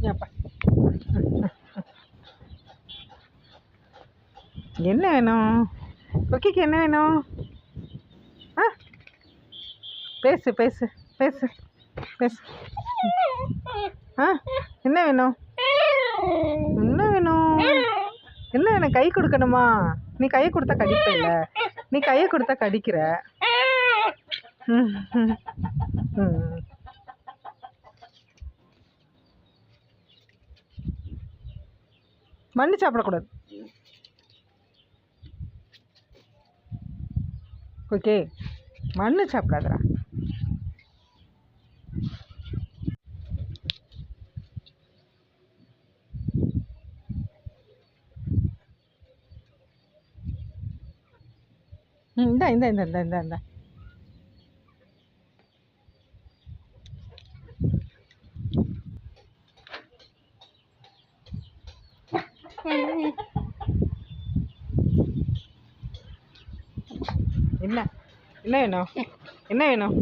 ஏப்பா. என்ன வேணும்? கொக்கிக்கு என்ன வேணும்? ஆ? பேசு பேசு பேசு பேசு. ஆ? என்ன வேணும்? என்ன வேணும்? என்ன வேணும்? கை கொடுக்கணுமா? நீ கையை கொடுத்தா கடிப்ப நீ கையை கொடுத்தா கடிக்கிற. ம், ம், ம். மண்ணு சாப்பிடக்கூடாது. ஓகே மண்ணு சாப்பிடாதடா. ம் இந்தா இந்தா இந்தா இந்தா இந்தா இந்தா. என்ன? என்ன வேணும்? என்ன வேணும்?